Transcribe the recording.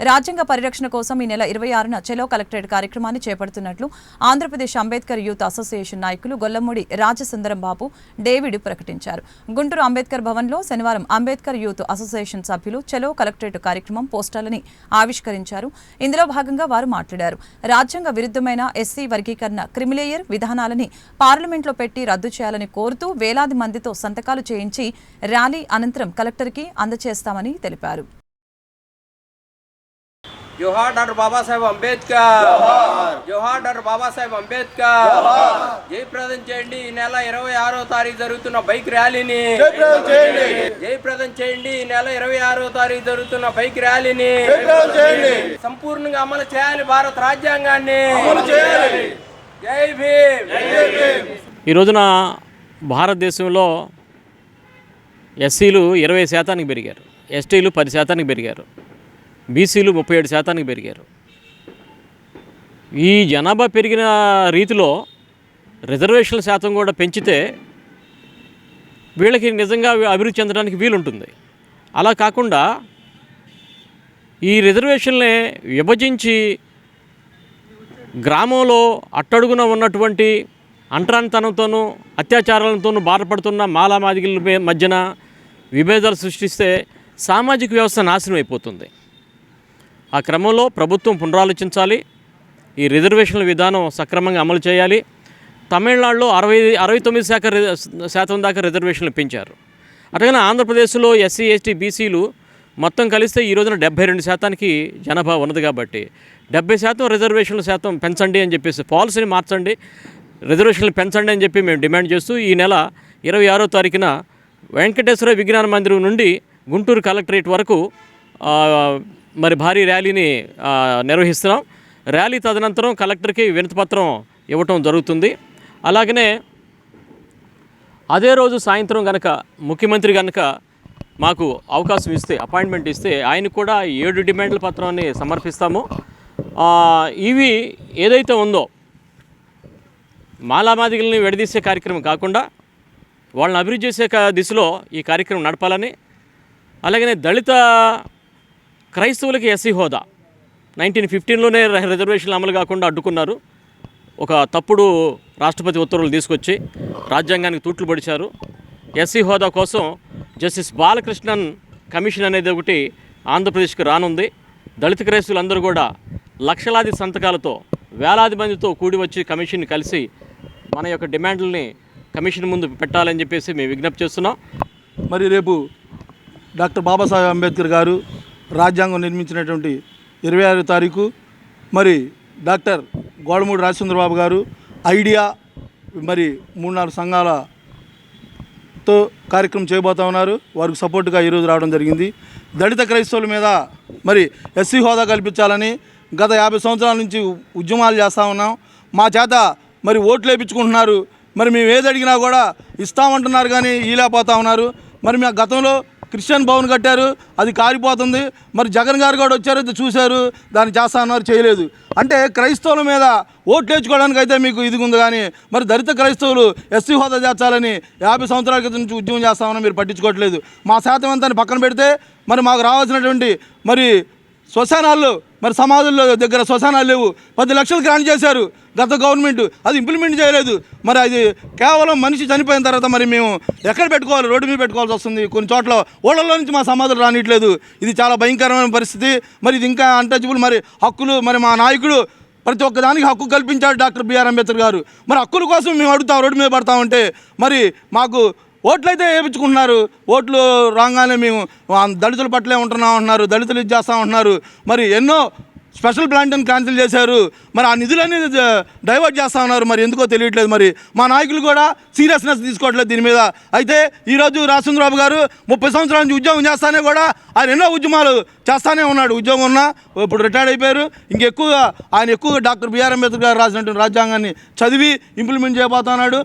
రాజ్యాంగ పరిరక్షణ కోసం ఈ నెల ఇరవై ఆరున చెలో కలెక్టరేట్ కార్యక్రమాన్ని చేపడుతున్నట్లు ఆంధ్రప్రదేశ్ అంబేద్కర్ యూత్ అసోసియేషన్ నాయకులు గొల్లమూడి రాజసుందరం బాబు డేవిడ్ ప్రకటించారు. గుంటూరు అంబేద్కర్ భవన్లో శనివారం అంబేద్కర్ యూత్ అసోసియేషన్ సభ్యులు చెలో కలెక్టరేట్ కార్యక్రమం పోస్టర్లని ఆవిష్కరించారు. ఇందులో భాగంగా వారు మాట్లాడారు. రాజ్యాంగ విరుద్ధమైన ఎస్సీ వర్గీకరణ క్రిమిలేయర్ విధానాలని పార్లమెంట్లో పెట్టి రద్దు చేయాలని కోరుతూ వేలాది మందితో సంతకాలు చేయించి ర్యాలీ అనంతరం కలెక్టర్కి అందజేస్తామని తెలిపారు. జోహార్ డాక్టర్ బాబాసాహెబ్ అంబేద్కర్. జోహార్. డాక్టర్ బాబాసాహెబ్ అంబేద్కర్. జయప్రదం చేయండి ఈ నెల ఇరవై ఆరో తారీఖు జరుగుతున్న బైక్ ర్యాలీని. జయప్రదం చేయండి. ఈ నెల ఇరవై ఆరో తారీఖు జరుగుతున్న బైక్ ర్యాలీని. సంపూర్ణంగా అమలు చేయాలి భారత రాజ్యాంగాన్ని. జై భీమ్. ఈ రోజున భారతదేశంలో ఎస్సీలు ఇరవై శాతానికి పెరిగారు ఎస్టీలు పది శాతానికి పెరిగారు. బీసీలు ముప్పై ఏడు శాతానికి పెరిగారు. ఈ జనాభా పెరిగిన రీతిలో రిజర్వేషన్ల శాతం కూడా పెంచితే వీళ్ళకి నిజంగా అభివృద్ధి చెందడానికి వీలుంటుంది. అలా కాకుండా ఈ రిజర్వేషన్ని విభజించి గ్రామంలో అట్టడుగున ఉన్నటువంటి అంటరానితనంతోనూ అత్యాచారాలతోనూ బాధపడుతున్న మాలామాదిగల మధ్యన విభేదాలు సృష్టిస్తే సామాజిక వ్యవస్థ నాశనం అయిపోతుంది. ఆ క్రమంలో ప్రభుత్వం పునరాలోచించాలి. ఈ రిజర్వేషన్ల విధానం సక్రమంగా అమలు చేయాలి. తమిళనాడులో అరవై అరవై తొమ్మిది శాఖ శాతం దాకా రిజర్వేషన్లు పెంచారు. అట్లాగే ఆంధ్రప్రదేశ్లో ఎస్సీ ఎస్టీ బీసీలు మొత్తం కలిస్తే ఈ రోజున డెబ్బై రెండు శాతానికి జనాభా ఉన్నది కాబట్టి డెబ్బై శాతం రిజర్వేషన్ల శాతం పెంచండి అని చెప్పేసి పాలసీని మార్చండి. రిజర్వేషన్లు పెంచండి అని చెప్పి మేము డిమాండ్ చేస్తూ ఈ నెల ఇరవై ఆరో తారీఖున వెంకటేశ్వర విజ్ఞాన మందిరం నుండి గుంటూరు కలెక్టరేట్ వరకు మరి భారీ ర్యాలీని నిర్వహిస్తున్నాం. ర్యాలీ తదనంతరం కలెక్టర్కి వినతిపత్రం ఇవ్వటం జరుగుతుంది. అలాగనే అదే రోజు సాయంత్రం కనుక ముఖ్యమంత్రి కనుక మాకు అవకాశం ఇస్తే అపాయింట్మెంట్ ఇస్తే ఆయన కూడా ఏడు డిమాండ్ల పత్రాన్ని సమర్పిస్తాము. ఇవి ఏదైతే ఉందో మాలామాదిగల్ని విడదీసే కార్యక్రమం కాకుండా వాళ్ళని అభివృద్ధి చేసే దిశలో ఈ కార్యక్రమం నడపాలని అలాగనే దళిత క్రైస్తవులకి ఎస్సీ హోదా. నైన్టీన్ ఫిఫ్టీన్లోనే రిజర్వేషన్లు అమలు కాకుండా అడ్డుకున్నారు. ఒక తప్పుడు రాష్ట్రపతి ఉత్తర్వులు తీసుకొచ్చి రాజ్యాంగానికి తూట్లు పడిచారు. ఎస్సీ హోదా కోసం జస్టిస్ బాలకృష్ణన్ కమిషన్ అనేది ఒకటి ఆంధ్రప్రదేశ్కి రానుంది. దళిత క్రైస్తువులందరూ కూడా లక్షలాది సంతకాలతో వేలాది మందితో కూడి వచ్చి కమిషన్ని కలిసి మన యొక్క డిమాండ్లని కమిషన్ ముందు పెట్టాలని చెప్పేసి మేము విజ్ఞప్తి చేస్తున్నాం. మరి రేపు డాక్టర్ బాబాసాహెబ్ అంబేద్కర్ గారు రాజ్యాంగం నిర్మించినటువంటి ఇరవై ఆరో తారీఖు. మరి డాక్టర్ గోడమూడి రాజచంద్రబాబు గారు ఐడియా మరి మూడు నాలుగు సంఘాలతో కార్యక్రమం చేయబోతా ఉన్నారు. వారికి సపోర్టుగా ఈరోజు రావడం జరిగింది. దళిత క్రైస్తవుల మీద మరి ఎస్సీ హోదా కల్పించాలని గత యాభై సంవత్సరాల నుంచి ఉద్యమాలు చేస్తూ ఉన్నాం. మా చేత మరి ఓట్లు వేయించుకుంటున్నారు మరి మేము ఏది అడిగినా కూడా ఇస్తామంటున్నారు కానీ ఈలేకపోతా ఉన్నారు. మరి మా గతంలో క్రిస్టియన్ భవన్ కట్టారు అది కారిపోతుంది. మరి జగన్ గారు కూడా వచ్చారు చూశారు దాన్ని చేస్తా అన్నారు చేయలేదు. అంటే క్రైస్తవుల మీద ఓట్లు వేసుకోవడానికి అయితే మీకు ఇది ఉంది కానీ మరి దళిత క్రైస్తవులు ఎస్సీ హోదా చేర్చాలని యాభై సంవత్సరాల క్రితం నుంచి ఉద్యమం చేస్తామని మీరు పట్టించుకోవట్లేదు. మా శాతం అంతా పక్కన పెడితే మరి మాకు రావాల్సినటువంటి మరి శ్మశానాల్లో మరి సమాధుల్లో దగ్గర శ్మశానాలు లేవు. పది లక్షలు గ్రాంట్ చేశారు. గత గవర్నమెంట్ అది ఇంప్లిమెంట్ చేయలేదు. మరి అది కేవలం మనిషి చనిపోయిన తర్వాత మరి మేము ఎక్కడ పెట్టుకోవాలి? రోడ్డు మీద పెట్టుకోవాల్సి వస్తుంది. కొన్ని చోట్ల ఓళ్ళల్లో నుంచి మా సమాధులు రానిట్లేదు. ఇది చాలా భయంకరమైన పరిస్థితి. మరి ఇది ఇంకా అన్టచబుల్ మరి హక్కులు మరి మా నాయకుడు ప్రతి ఒక్కదానికి హక్కు కల్పించాడు డాక్టర్ బిఆర్ అంబేద్కర్ గారు. మరి హక్కుల కోసం మేము అడుగుతాం రోడ్డు మీద పడతామంటే మరి మాకు ఓట్లు అయితే వేయించుకుంటున్నారు. ఓట్లు రాగానే మేము దళితుల పట్లే ఉంటున్నాం అంటున్నారు దళితులు ఇది చేస్తాం అంటున్నారు మరి ఎన్నో స్పెషల్ ప్లాంట్ని క్యాన్సిల్ చేశారు. మరి ఆ నిధులన్నీ డైవర్ట్ చేస్తా ఉన్నారు. మరి ఎందుకో తెలియట్లేదు మరి. మా నాయకులు కూడా సీరియస్నెస్ తీసుకోవట్లేదు దీని మీద. అయితే ఈరోజు రాజేంద్రబాబు గారు ముప్పై సంవత్సరాల నుంచి ఉద్యోగం చేస్తానే కూడా ఆయన ఎన్నో ఉద్యమాలు చేస్తానే ఉన్నాడు. ఉద్యోగం ఉన్న ఇప్పుడు రిటైర్డ్ అయిపోయారు. ఇంకెక్కువగా ఆయన ఎక్కువగా డాక్టర్ బిఆర్ అంబేద్కర్ గారు రాసినటువంటి రాజ్యాంగాన్ని చదివి ఇంప్లిమెంట్ చేయబోతున్నాడు.